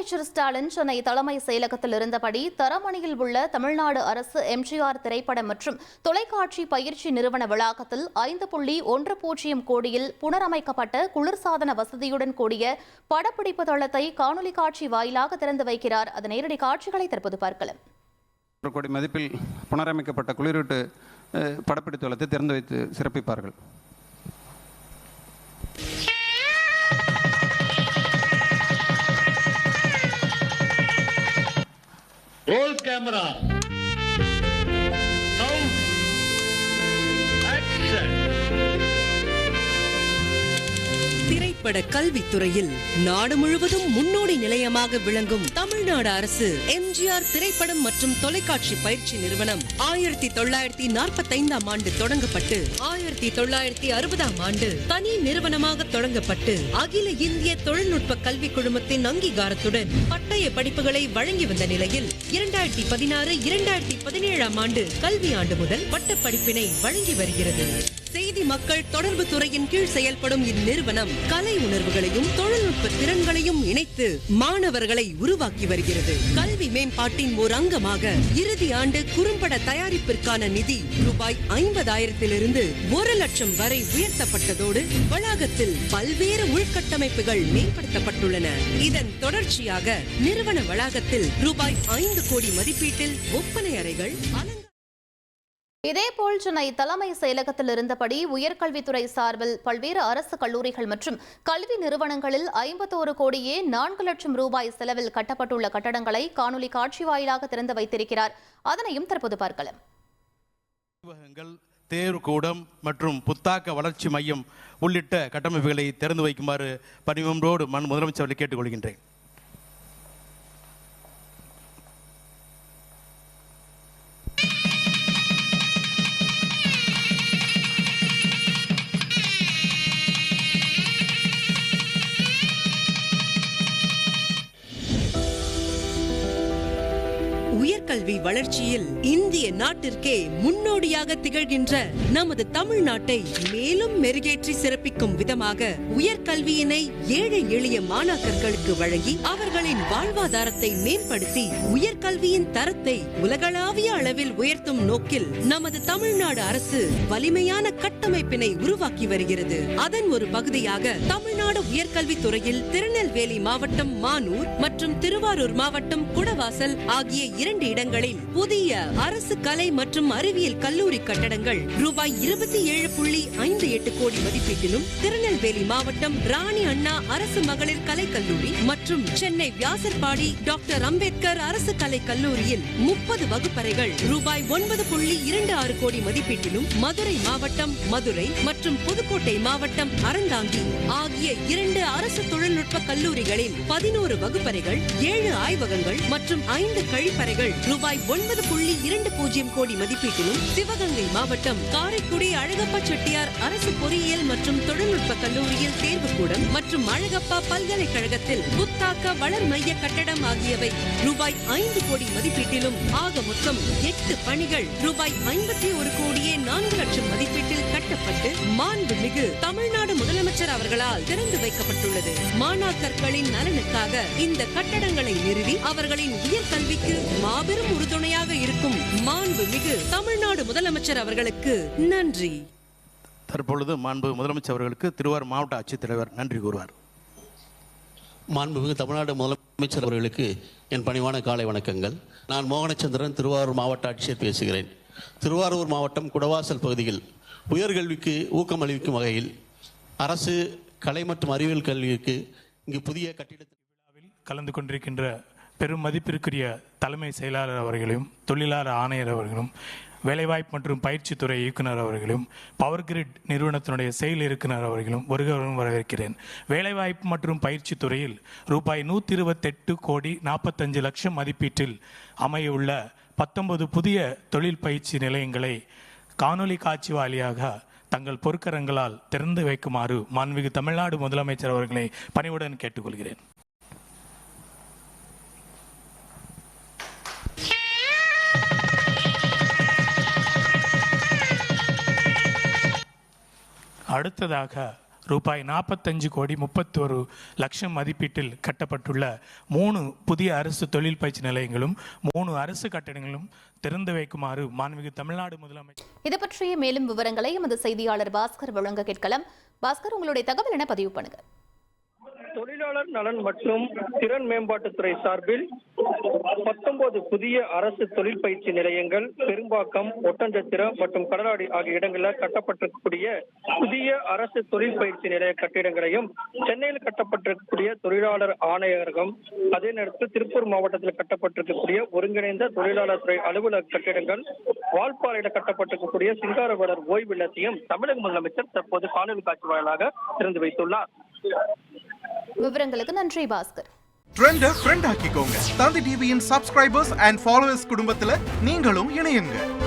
முதலமைச்சர் ஸ்டாலின் சென்னை தலைமை செயலகத்தில் இருந்தபடி தரமணியில் உள்ள தமிழ்நாடு அரசு எம்ஜிஆர் திரைப்படம் மற்றும் தொலைக்காட்சி பயிற்சி நிறுவன வளாகத்தில் ஐந்து புள்ளி ஒன்று பூஜ்ஜியம் கோடியில் புனரமைக்கப்பட்ட குளிர்சாதன வசதியுடன் கூடிய படப்பிடிப்பு தளத்தை காணொலி காட்சி வாயிலாக திறந்து வைக்கிறார். அது நேரடி காட்சிகளை தற்போது பார்க்கலாம். ஒரு கோடி மதிப்பில் புனரமைக்கப்பட்ட குளிரூட்டு அஹ், படப்பிடிப்பு தளத்தை திறந்து வைத்து சிறப்பிப்பார்கள். Roll camera. உட்பட கல்வித்துறையில் நாடு முழுவதும் முன்னோடி நிலையமாக விளங்கும் தமிழ்நாடு அரசு எம்ஜிஆர் திரைப்படம் மற்றும் தொலைக்காட்சி பயிற்சி நிறுவனம் ஆயிரத்தி தொள்ளாயிரத்தி நாற்பத்தி ஐந்தாம் ஆண்டு தொடங்கப்பட்டு ஆயிரத்தி தொள்ளாயிரத்தி அறுபதாம் ஆண்டு தனி நிறுவனமாக தொடங்கப்பட்டு அகில இந்திய தொழில்நுட்ப கல்வி குழுமத்தின் அங்கீகாரத்துடன் பட்டய படிப்புகளை வழங்கி வந்த நிலையில் இரண்டாயிரத்தி பதினாறு இரண்டாயிரத்தி பதினேழாம் ஆண்டு கல்வி ஆண்டு முதல் பட்டப்படிப்பினை வழங்கி வருகிறது. செய்தி மக்கள் தொடர்பு துறையின் கீழ் செயல்படும் இந்நிறுவனம் கலை உணர்வுகளையும் தொழில்நுட்ப திறன்களையும் இணைத்து மாணவர்களை உருவாக்கி வருகிறது. கல்வி மேம்பாட்டின் ஒரு அங்கமாக இறுதி ஆண்டு குறும்பட தயாரிப்பிற்கான நிதி ரூபாய் ஐம்பதாயிரத்திலிருந்து ஒரு லட்சம் வரை உயர்த்தப்பட்டதோடு வளாகத்தில் பல்வேறு உள்கட்டமைப்புகள் மேம்படுத்தப்பட்டுள்ளன. இதன் தொடர்ச்சியாக நிறுவன வளாகத்தில் ரூபாய் ஐந்து கோடி மதிப்பீட்டில் ஒப்பனை அறைகள் அலங்கார இதேபோல் சென்னை தலைமை செயலகத்தில் இருந்தபடி உயர்கல்வித்துறை சார்பில் பல்வேறு அரசு கல்லூரிகள் மற்றும் கல்வி நிறுவனங்களில் ஐம்பத்தோரு கோடியே நான்கு லட்சம் ரூபாய் செலவில் கட்டப்பட்டுள்ள கட்டடங்களை காணொலி காட்சி வாயிலாக திறந்து வைத்திருக்கிறார். அதனையும் தற்போது பார்க்கலாம். ஆய்வகங்கள் தேர்வுக்கூடம் மற்றும் புத்தாக்க வளர்ச்சி மையம் உள்ளிட்ட கட்டமைப்புகளை திறந்து வைக்குமாறு பணிவன்றோடு மன் முதலமைச்சர் கேட்டுக்கொள்கின்றேன். உயர்கல்வி வளர்ச்சியில் இந்திய நாட்டிற்கே முன்னோடியாக திகழ்கின்ற நமது தமிழ்நாட்டை மேலும் மெருகேற்றி சிறப்பிக்கும் விதமாக உயர்கல்வியினை ஏழை எளிய மாணாக்கர்களுக்கு வழங்கி அவர்களின் வாழ்வாதாரத்தை மேம்படுத்தி உயர்கல்வியின் தரத்தை உலகளாவிய அளவில் உயர்த்தும் நோக்கில் நமது தமிழ்நாடு அரசு வலிமையான கட்டமைப்பினை உருவாக்கி வருகிறது. அதன் ஒரு பகுதியாக தமிழ்நாடு உயர்கல்வித்துறையில் திருநெல்வேலி மாவட்டம் மானூர் மற்றும் திருவாரூர் மாவட்டம் குடவாசல் ஆகிய இரண்டு இடங்களில் இடங்களில் புதிய அரசு கலை மற்றும் அறிவியல் கல்லூரி கட்டடங்கள் ரூபாய் இருபத்தி ஏழு புள்ளி ஐந்து எட்டு கோடி மதிப்பீட்டிலும் திருநெல்வேலி மாவட்டம் ராணி அண்ணா அரசு மகளிர் கலைக்கல்லூரி மற்றும் சென்னை வியாசர்பாடி டாக்டர் அம்பேத்கர் அரசு கலை கல்லூரியில் முப்பது வகுப்பறைகள் ரூபாய் ஒன்பது புள்ளி இரண்டு ஆறு கோடி மதிப்பீட்டிலும் மதுரை மாவட்டம் மதுரை மற்றும் புதுக்கோட்டை மாவட்டம் அறந்தாங்கி ஆகிய இரண்டு அரசு தொழில்நுட்ப கல்லூரிகளில் பதினோரு வகுப்பறைகள் ஏழு ஆய்வகங்கள் மற்றும் ஐந்து கழிப்பறைகள் ரூபாய் ஒன்பது புள்ளி இரண்டு பூஜ்ஜியம் கோடி மதிப்பீட்டிலும் சிவகங்கை மாவட்டம் காரைக்குடி அழகப்பா செட்டியார் அரசு பொறியியல் மற்றும் தொழில்நுட்ப கல்லூரியில் தேர்வுக்கூடம் மற்றும் அழகப்பா பல்கலைக்கழகத்தில் புத்தாக்க வளர் மைய கட்டடம் ஆகியவை ரூபாய் ஐந்து கோடி மதிப்பீட்டிலும் ஆக மொத்தம் எட்டு பணிகள் ரூபாய் ஐம்பத்தி ஒரு கோடியே நான்கு லட்சம் மதிப்பீட்டில் கட்டப்பட்டு மாண்புமிகு தமிழ்நாடு முதலமைச்சர் அவர்களால் திறந்து வைக்கப்பட்டுள்ளது. மாணாக்கர்களின் நலனுக்காக இந்த கட்டடங்களை நிறுவி அவர்களின் உயர்கல்விக்கு மாபெரும் உறுதுணையாக இருக்கும் மாண்புமிகு தமிழ்நாடு முதலமைச்சர் அவர்களுக்கு நன்றி. தற்பொழுது மாண்பு முதலமைச்சர் அவர்களுக்கு திருவாரூர் மாவட்ட ஆட்சித்தலைவர் நன்றி கூறுவார். மாண்புமிகு தமிழ்நாடு முதலமைச்சர் அவர்களுக்கு என் பணிவான காலை வணக்கங்கள். நான் மோகனச்சந்திரன் திருவாரூர் மாவட்ட ஆட்சியர் பேசுகிறேன். திருவாரூர் மாவட்டம் குடவாசல் பகுதியில் உயர்கல்விக்கு ஊக்கம் அளிக்கும் வகையில் அரசு கலை மற்றும் அறிவியல் கல்விக்கு இங்கு புதிய கட்டிடத்தை விழாவில் கலந்து கொண்டிருக்கின்ற பெரும் மதிப்பிற்குரிய தலைமை செயலாளர் அவர்களையும் தொழிலாளர் ஆணையர் அவர்களும் வேலைவாய்ப்பு மற்றும் பயிற்சித்துறை இயக்குனர் அவர்களும் பவர் கிரிட் நிறுவனத்தினுடைய செயல் இயக்குனர் அவர்களும் வருகிறவரும் வரவேற்கிறேன். வேலைவாய்ப்பு மற்றும் பயிற்சி துறையில் ரூபாய் நூற்றி இருபத்தெட்டு கோடி நாற்பத்தஞ்சு லட்சம் மதிப்பீட்டில் அமையவுள்ள பத்தொன்பது புதிய தொழில் பயிற்சி நிலையங்களை காணொளி காட்சி வாயிலாக தங்கள் பொறுக்கரங்களால் திறந்து வைக்குமாறு மாண்புமிகு தமிழ்நாடு முதலமைச்சர் அவர்களை பணிவுடன் கேட்டுக்கொள்கிறேன். அடுத்ததாக ரூபாய் நாற்பத்தஞ்சு கோடி முப்பத்தோரு லட்சம் மதிப்பீட்டில் கட்டப்பட்டுள்ள மூணு புதிய அரசு தொழில் பயிற்சி நிலையங்களும் மூணு அரசு கட்டடங்களும் திறந்து வைக்குமாறு மாண்புமிகு தமிழ்நாடு முதலமைச்சர் இது பற்றிய மேலும் விவரங்களை எமது செய்தியாளர் பாஸ்கர் வழங்க கேட்கலாம். பாஸ்கர் உங்களுடைய தகவல் என பதிவு பண்ணுங்க. தொழிலாளர் நலன் மற்றும் திறன் மேம்பாட்டுத்துறை சார்பில் பத்தொன்பது புதிய அரசு தொழில் பயிற்சி நிலையங்கள் பெரும்பாக்கம் ஒட்டஞ்சத்திரம் மற்றும் கடலாடி ஆகிய இடங்களில் கட்டப்பட்டிருக்கக்கூடிய புதிய அரசு தொழில் பயிற்சி நிலைய கட்டிடங்களையும் சென்னையில் கட்டப்பட்டிருக்கக்கூடிய தொழிலாளர் ஆணையரகம் அதே நேரத்தில் திருப்பூர் மாவட்டத்தில் கட்டப்பட்டிருக்கக்கூடிய ஒருங்கிணைந்த தொழிலாளர் துறை அலுவலக கட்டிடங்கள் வால்பாறையில் கட்டப்பட்டிருக்கக்கூடிய சிங்காரவாளர் ஓய்வு இல்லத்தையும் தமிழக முதலமைச்சர் தற்போது காணொலி காட்சி வாயிலாக திறந்து வைத்துள்ளார். விவரங்களுக்கு நன்றி பாஸ்கர். ட்ரெண்ட ஃப்ரெண்ட் ஆக்கிக்கோங்க. தந்தி டிவியின் சப்ஸ்கிரைபர்ஸ் அண்ட் ஃபாலோவர்ஸ் குடும்பத்துல நீங்களும் இணையுங்க.